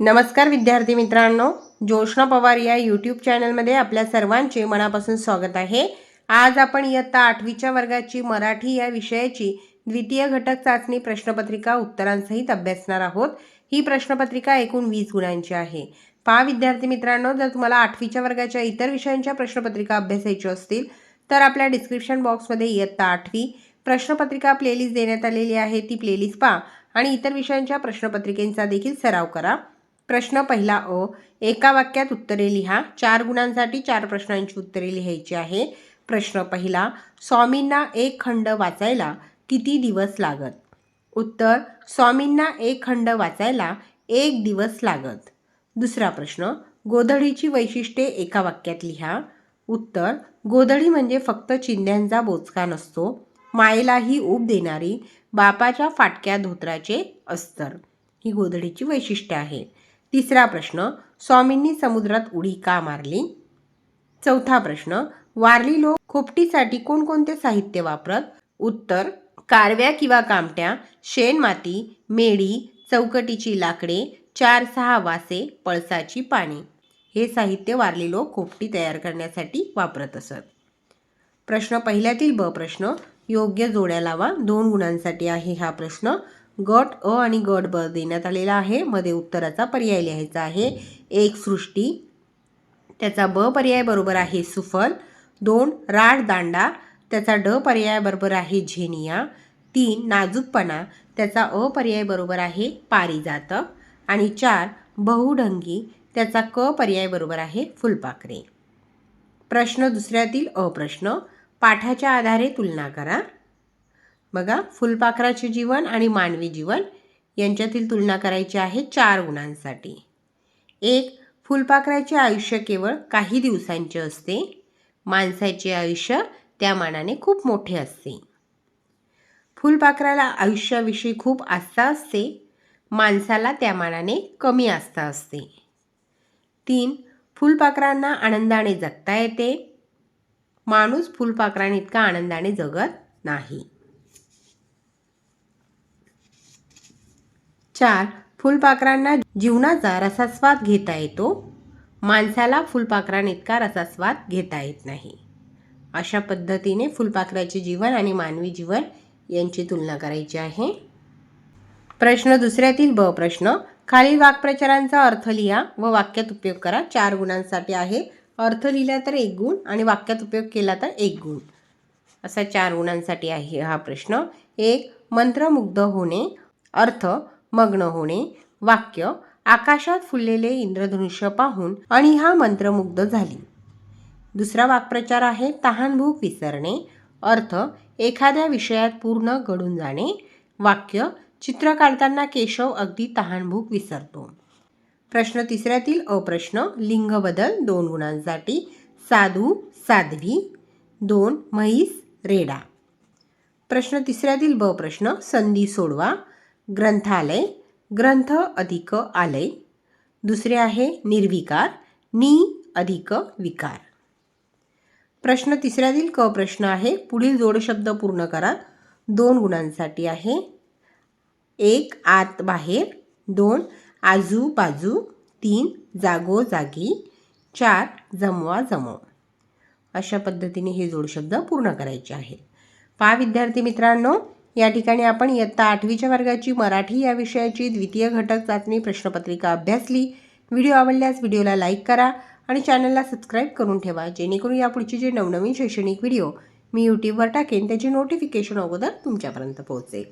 नमस्कार विद्यार्थी मित्रांनो जोशना पवार या यूट्यूब चॅनलमध्ये आपल्या सर्वांचे मनापासून स्वागत आहे. आज आपण इयत्ता आठवीच्या वर्गाची मराठी या विषयाची द्वितीय घटक चाचणी प्रश्नपत्रिका उत्तरांसहित अभ्यासणार आहोत. ही प्रश्नपत्रिका एकूण वीस गुणांची आहे. पहा विद्यार्थी मित्रांनो जर तुम्हाला आठवीच्या वर्गाच्या इतर विषयांच्या प्रश्नपत्रिका अभ्यासायची असतील तर आपल्या डिस्क्रिप्शन बॉक्समध्ये इयत्ता आठवी प्रश्नपत्रिका प्लेलिस्ट देण्यात आलेली आहे. ती प्लेलिस्ट पहा आणि इतर विषयांच्या प्रश्नपत्रिकेंचा देखील सराव करा. प्रश्न पहिला अ. एका वाक्यात उत्तरे लिहा. चार गुणांसाठी चार प्रश्नांची उत्तरे लिहायची आहे. प्रश्न पहिला स्वामींना एक खंड वाचायला किती दिवस लागत? उत्तर स्वामींना एक खंड वाचायला एक दिवस लागत. दुसरा प्रश्न गोधडीची वैशिष्ट्ये एका वाक्यात लिहा. उत्तर गोधडी म्हणजे फक्त चिंध्यांचा बोचका नसतो. मायेलाही ऊब देणारी बापाच्या फाटक्या धोत्राचे अस्तर ही गोधडीची वैशिष्ट्य आहे. तिसरा प्रश्न स्वामींनी समुद्रात उडी का मारली? चौथा प्रश्न वारली लोक खोपटीसाठी कोणकोणते साहित्य वापरत? उत्तर कारव्या किंवा कामट्या शेणमाती मेढी चौकटीची लाकडे चार सहा वासे पळसाची पाने. हे साहित्य वारली लोक खोपटी तयार करण्यासाठी वापरत असत. प्रश्न पहिल्यातील ब प्रश्न योग्य जोड्या लावा दोन गुणांसाठी आहे हा प्रश्न. गट अ आणि गट ब देण्यात आलेला आहे. मध्ये उत्तराचा पर्याय लिहायचा आहे. एक सृष्टी त्याचा ब पर्याय बरोबर आहे सुफल. दोन राड दांडा त्याचा ड पर्याय बरोबर आहे झेनिया. तीन नाजूकपणा त्याचा अ पर्याय बरोबर आहे पारिजातक. आणि चार बहुढंगी त्याचा क पर्याय बरोबर आहे फुलपाखरे. प्रश्न दुसऱ्यातील अ प्रश्न पाठाच्या आधारे तुलना करा. बघा फुलपाखराचे जीवन आणि मानवी जीवन यांच्यातील तुलना करायची आहे चार गुणांसाठी. एक फुलपाखराचे आयुष्य केवळ काही दिवसांचे असते. माणसाचे आयुष्य त्या मानाने खूप मोठे असते. फुलपाखराला आयुष्याविषयी खूप आस्था असते. माणसाला त्या मानाने कमी आस्था असते. तीन फुलपाखरांना आनंदाने जगता येते. माणूस फुलपाखरांइतका आनंदाने जगत नाही. चार फुलपाखरांना जीवनाचा रसास्वाद घेता येतो. माणसाला फुलपाखरांइतका रसास्वाद घेता येत नाही. अशा पद्धतीने फुलपाखराचे जीवन आणि मानवी जीवन यांची तुलना करायची आहे. प्रश्न दुसऱ्यातील ब प्रश्न. खालील वाक्प्रचारांचा अर्थ लिहा व वाक्यात उपयोग करा. चार गुणांसाठी आहे. अर्थ लिहिला तर एक गुण आणि वाक्यात उपयोग केला तर एक गुण. असा चार गुणांसाठी आहे हा प्रश्न. एक मंत्रमुग्ध होणे. अर्थ मग्न होणे वाक्य आकाशात फुललेले इंद्रधनुष्य पाहून आणि हा मंत्रमुग्ध झाली. दुसरा वाक्प्रचार आहे तहानभूक विसरणे. अर्थ एखाद्या विषयात पूर्ण गडून जाणे. वाक्य चित्र काढताना केशव अगदी तहानभूक विसरतो. प्रश्न तिसऱ्यातील अप्रश्न लिंग बदल दोन गुणांसाठी. साधू साध्वी. दोन म्हैस रेडा. प्रश्न तिसऱ्यातील ब प्रश्न संधी सोडवा. ग्रंथालय ग्रंथ अधिक आलय. दुसरे आहे निर्विकार नी अधिक विकार. प्रश्न तिसऱ्यातील क प्रश्न आहे पुढील जोडशब्द पूर्ण करा. दोन गुणांसाठी आहे. एक आत बाहेर दोन आजूबाजू तीन जागोजागी चार जमवा जमव अशा पद्धतीने हे जोडशब्द पूर्ण करायचे आहेत. पहा विद्यार्थी मित्रांनो या ठिकाणी आपण इयत्ता आठवीच्या वर्गाची मराठी या विषयाची द्वितीय घटक चाचणी प्रश्नपत्रिका अभ्यासली. व्हिडिओ आवडल्यास व्हिडिओला लाईक करा आणि चॅनलला सबस्क्राईब करून ठेवा जेणेकरून यापुढचे जे नवनवीन शैक्षणिक व्हिडिओ मी यूट्यूबवर टाकेन त्याचे नोटिफिकेशन अगोदर तुमच्यापर्यंत पोहोचेल.